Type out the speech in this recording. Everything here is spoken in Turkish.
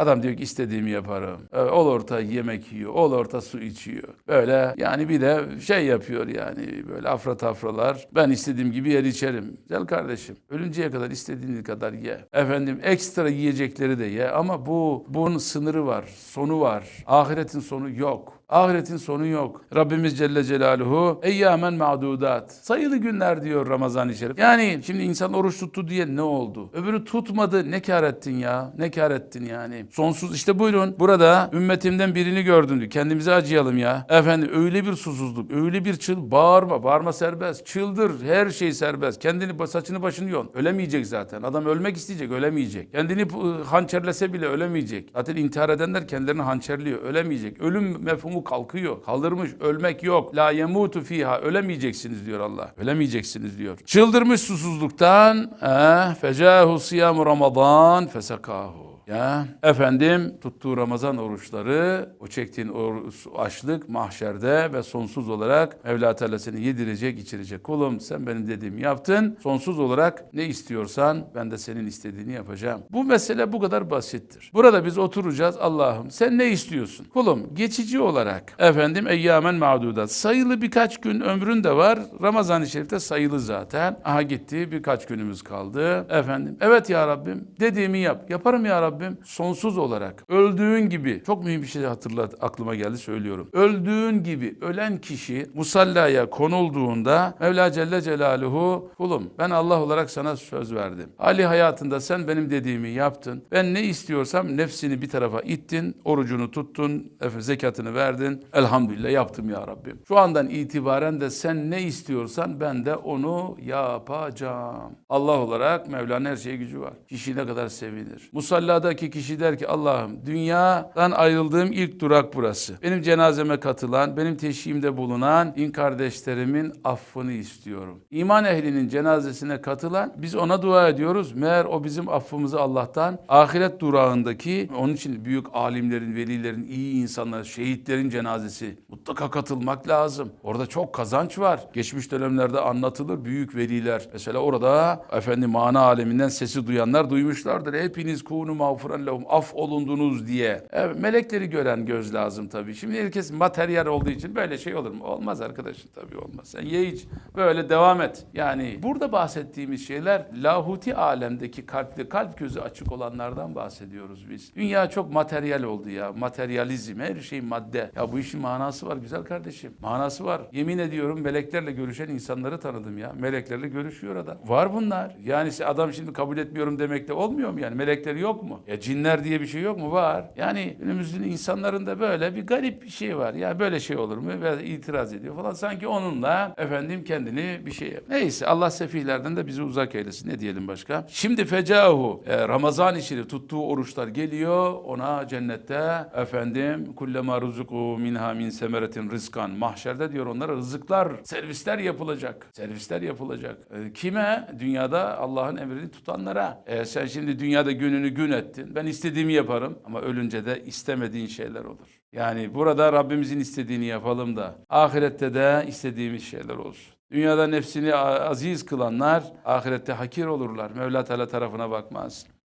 Adam diyor ki istediğimi yaparım. Ee, ol orta yemek yiyor, ol orta su içiyor. Böyle yani bir de şey yapıyor yani böyle afra tafralar. Ben istediğim gibi yer içerim. Güzel kardeşim. Ölünceye kadar istediğin kadar ye. Efendim ekstra yiyecekleri de ye ama bu bunun sınırı var, sonu var. Ahiretin sonu yok. Ahiretin sonu yok. Rabbimiz Celle Celaluhu eyyamen ma'dudat. Sayılı günler diyor Ramazan-ı Şerif. Yani şimdi insan oruç tuttu diye ne oldu? Öbürü tutmadı ne kar ettin ya? Ne kar ettin yani? Sonsuz işte buyurun. Burada ümmetimden birini gördüm diyor. Kendimize acıyalım ya. Efendim öyle bir susuzluk, öyle bir çıl bağırma. Bağırma serbest. Çıldır. Her şey serbest. Kendini saçını başını yon. Ölemeyecek zaten. Adam ölmek isteyecek, ölemeyecek. Kendini ıı, hançerlese bile ölemeyecek. Zaten intihar edenler kendilerini hançerliyor. Ölemeyecek. Ölüm mefhumu kalkıyor. Kaldırmış. Ölmek yok. La yemutu fiha. Ölemeyeceksiniz diyor Allah. Ölemeyeceksiniz diyor. Çıldırmış susuzluktan. Eh, fecahu siyamu Ramazan fesekahu. Ya efendim tuttuğu Ramazan oruçları, o çektiğin or- açlık mahşerde ve sonsuz olarak Mevla Teala seni yedirecek, içirecek. Kulum sen benim dediğimi yaptın. Sonsuz olarak ne istiyorsan ben de senin istediğini yapacağım. Bu mesele bu kadar basittir. Burada biz oturacağız. Allah'ım sen ne istiyorsun? Kulum geçici olarak efendim eyyamen mağdudat. Sayılı birkaç gün ömrün de var. Ramazan-ı Şerif'te sayılı zaten. Aha gitti birkaç günümüz kaldı. Efendim evet ya Rabbim dediğimi yap. Yaparım ya Rabbim. Sonsuz olarak öldüğün gibi çok mühim bir şey hatırlat aklıma geldi söylüyorum. Öldüğün gibi ölen kişi musallaya konulduğunda Mevla Celle Celaluhu kulum ben Allah olarak sana söz verdim. Ali hayatında sen benim dediğimi yaptın. Ben ne istiyorsam nefsini bir tarafa ittin, orucunu tuttun, zekatını verdin. Elhamdülillah yaptım ya Rabbim. Şu andan itibaren de sen ne istiyorsan ben de onu yapacağım. Allah olarak Mevla'nın her şeye gücü var. Kişi ne kadar sevinir. Musalladaki kişi der ki Allah'ım dünyadan ayrıldığım ilk durak burası. Benim cenazeme katılan, benim teşhimde bulunan din kardeşlerimin affını istiyorum. İman ehlinin cenazesine katılan biz ona dua ediyoruz. Meğer o bizim affımızı Allah'tan ahiret durağındaki onun için büyük alimlerin, velilerin, iyi insanların, şehitlerin cenazesi mutlaka katılmak lazım. Orada çok kazanç var. Geçmiş dönemlerde anlatılır büyük veliler. Mesela orada efendim mana aleminden sesi duyanlar duymuşlardır. Hepiniz kunu mağfuran lehum af olundunuz diye. Evet, melekleri gören göz lazım tabii. Şimdi herkes materyal olduğu için böyle şey olur mu? Olmaz arkadaşım tabii olmaz. Sen ye iç böyle devam et. Yani burada bahsettiğimiz şeyler lahuti alemdeki kalpli kalp gözü açık olanlardan bahsediyoruz biz. Dünya çok materyal oldu ya. Materyalizm her şey madde. Ya bu işin manası var güzel kardeşim. Manası var. Yemin ediyorum meleklerle görüşen insanları tanıdım ya. Meleklerle görüşüyor adam. Var bunlar. Yani adam şimdi kabul etmiyorum demekle olmuyor mu yani? Melekleri yok mu? Ya cinler diye bir şey yok mu? Var. Yani günümüzün insanlarında böyle bir garip bir şey var. Ya böyle şey olur mu? Ve itiraz ediyor falan. Sanki onunla efendim kendini bir şey yap. Neyse Allah sefihlerden de bizi uzak eylesin. Ne diyelim başka? Şimdi fecahu e, Ramazan işini tuttuğu oruçlar geliyor. Ona cennette efendim kullema ruzuku minha min semeretin rızkan. Mahşerde diyor onlara rızıklar, servisler yapılacak. Servisler yapılacak. E, kime? Dünyada Allah'ın emrini tutanlara. E, sen şimdi dünyada gününü gün ettin. Ben istediğimi yaparım ama ölünce de istemediğin şeyler olur. Yani burada Rabbimizin istediğini yapalım da ahirette de istediğimiz şeyler olsun. Dünyada nefsini aziz kılanlar ahirette hakir olurlar. Mevla Teala tarafına bakmaz.